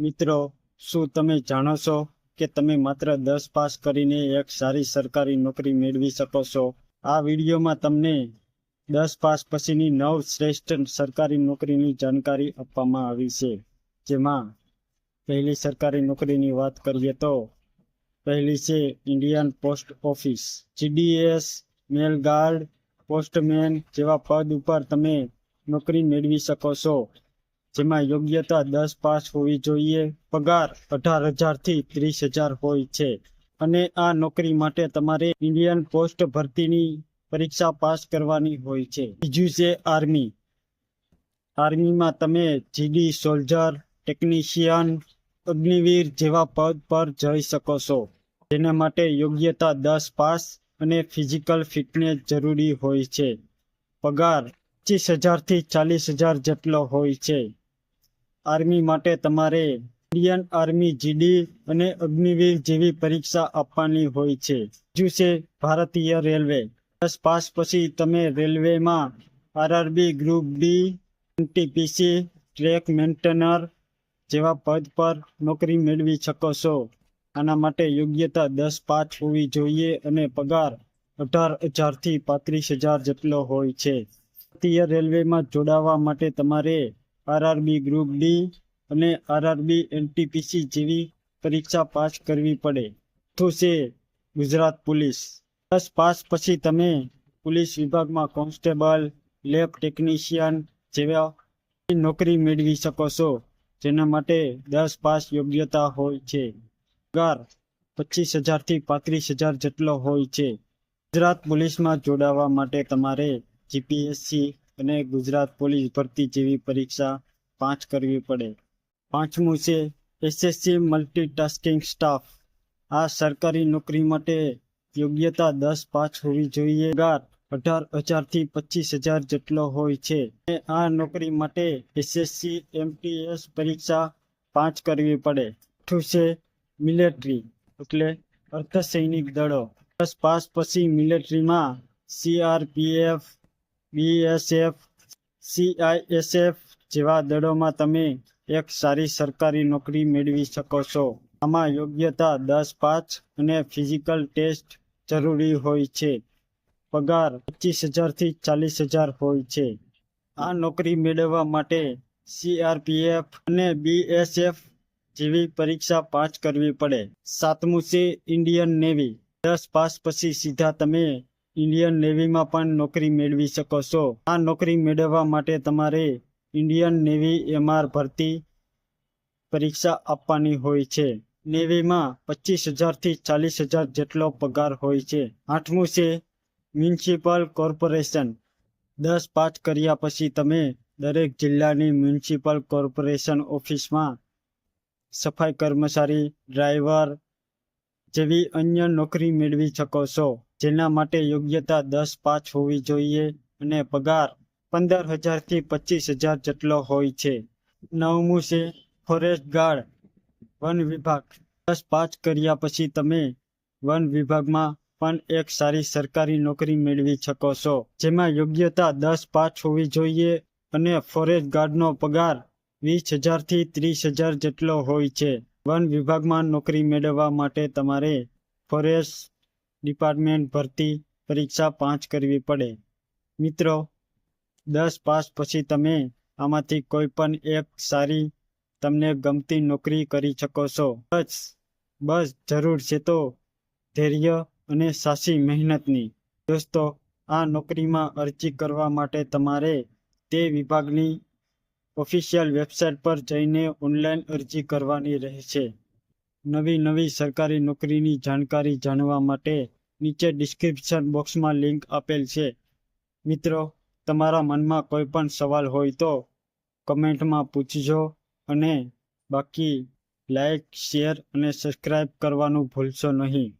મિત્રો, શું તમે જાણો છો કે તમે માત્ર દસ પાસ કરીને એક સારી સરકારી નોકરી મેળવી શકો છો? આ વિડીયોમાં તમને દસ પાસ પછીની નવ શ્રેષ્ઠ સરકારી નોકરીની જાણકારી આપવામાં આવી છે. જેમાં પહેલી સરકારી નોકરીની વાત કરીએ તો, પહેલી છે Indian post office. GDS mail guard, postman જેવા પદ ઉપર તમે નોકરી મેળવી શકો છો. જેમાં યોગ્યતા દસ પાસ હોવી જોઈએ, પગાર અઢાર હજારથી ત્રીસ હજાર હોય છે. અને આ નોકરી માટે તમારે ઇન્ડિયન પોસ્ટ ભરતીની પરીક્ષા પાસ કરવાની હોય છે. બીજું છે આર્મી. આર્મીમાં તમે જીડી સોલ્જર, ટેકનિશિયન, અગ્નિવીર જેવા પદ પર જઈ શકો છો. જેના માટે યોગ્યતા દસ પાસ અને ફિઝિકલ ફિટનેસ જરૂરી હોય છે. પગાર પચીસ હજારથી ચાલીસ હજાર જેટલો હોય છે. આર્મી માટે તમારે ઇન્ડિયન આર્મી જીડી અને અગ્નિવીર જેવી પરીક્ષા આપવાની હોય છે. બીજું છે ભારતીય રેલવે. દસ પાસ પછી તમે રેલવેમાં RRB group D, NTPC, track maintainer જેવા પદ પર નોકરી મેળવી શકો છો. આના માટે યોગ્યતા દસ પાસ હોવી જોઈએ અને પગાર અઢાર હજારથી પાંત્રીસ હજાર જેટલો હોય છે. ભારતીય રેલવેમાં જોડાવા માટે તમારે આરઆરબી ગ્રુપ ડી અને આરઆરબી એનટીપીસી જેવી પરીક્ષા પાસ કરવી પડે. તો છે ગુજરાત પોલીસ. દસ પાસ પછી તમે પોલીસ વિભાગમાં કોન્સ્ટેબલ, લેબ ટેકનિશિયન જેવા નોકરી મેળવી શકો છો. જેના માટે દસ પાસ યોગ્યતા હોય છે. પગાર પચીસ હજારથી પાંત્રીસ હજાર જેટલો હોય છે. ગુજરાત પોલીસમાં જોડાવા માટે તમારે જીપીએસસી અને ગુજરાત પોલીસ ભરતી જેવી પરીક્ષા પાંચ કરવી પડે. પાંચમું છે એસએસસી મલ્ટીટાસ્કિંગ સ્ટાફ આ સરકારી નોકરી માટે યોગ્યતા દસ પાસ હોવી જોઈએ. પગાર અઢાર હજારથી પચીસ હજાર જેટલો હોય છે. આ નોકરી માટે એસએસસી એમટીએસ પરીક્ષા પાંચ કરવી પડે. છઠ્ઠું છે મિલિટરી એટલે અર્ધસૈનિક દળો. દસ પાસ પછી મિલિટરીમાં સીઆરપીએફ બીએસએફ સીઆઈએસએફ જેવા દળોમાં તમે એક સારી સરકારી નોકરી મેળવી શકો છો. આમાં યોગ્યતા દસ પાંચ અને ફિઝિકલ ટેસ્ટ જરૂરી હોય છે. પગાર પચીસ હજારથી ચાલીસ હજાર હોય છે. આ નોકરી મેળવવા માટે સીઆરપીએફ અને બીએસએફ જેવી પરીક્ષા પાસ કરવી પડે. સાતમું છે ઇન્ડિયન નેવી દસ પાસ પછી સીધા તમે ઇન્ડિયન નેવીમાં પણ નોકરી મેળવી શકો છો. આ નોકરી મેળવવા માટે તમારે ઇન્ડિયન નેવી એમઆર ભરતી પરીક્ષા આપવાની હોય છે. નેવીમાં પચીસ હજારથી ચાલીસ હજાર જેટલો પગાર હોય છે. આઠમું છે મ્યુનિસિપલ કોર્પોરેશન. દસ પાસ કર્યા પછી તમે દરેક જિલ્લાની મ્યુનિસિપલ કોર્પોરેશન ઓફિસમાં સફાઈ કર્મચારી, ડ્રાઈવર જેવી અન્ય નોકરી મેળવી શકો છો, જેના માટે યોગ્યતા દસ પાસ હોવી જોઈએ અને પગાર પંદર હજારથી પચીસ હજાર જેટલો હોય છે. નવમું છે, ફોરેસ્ટ ગાર્ડ, વન વિભાગ. દસ પાસ કર્યા પછી તમે વન વિભાગમાં પણ એક સારી સરકારી નોકરી મેળવી શકો છો, જેમાં યોગ્યતા દસ પાસ હોવી જોઈએ અને ફોરેસ્ટ ગાર્ડનો પગાર વીસ હજારથી ત્રીસ હજાર જેટલો હોય છે. વન વિભાગમાં નોકરી મેળવવા માટે તમારે ફોરેસ્ટ ડિપાર્ટમેન્ટ ભરતી પરીક્ષા પાંચ કરવી પડે. મિત્રો, દસ પાસ પછી તમે આમાંથી કોઈ પણ એક સારી તમને ગમતી નોકરી કરી શકો છો. બસ બસ જરૂર છે તો ધૈર્ય અને સાચી મહેનતની. દોસ્તો, આ નોકરીમાં અરજી કરવા માટે તમારે તે વિભાગની ઓફિશિયલ વેબસાઇટ પર જઈને ઓનલાઈન અરજી કરવાની રહેશે. નવી નવી સરકારી નોકરીની જાણકારી જાણવા માટે નીચે ડિસ્ક્રિપ્શન બોક્સમાં લિંક આપેલ છે. મિત્રો, તમારા મનમાં કોઈ પણ સવાલ હોય તો કમેન્ટમાં પૂછજો અને બાકી લાઈક શેર અને સબસ્ક્રાઈબ કરવાનું ભૂલશો નહીં.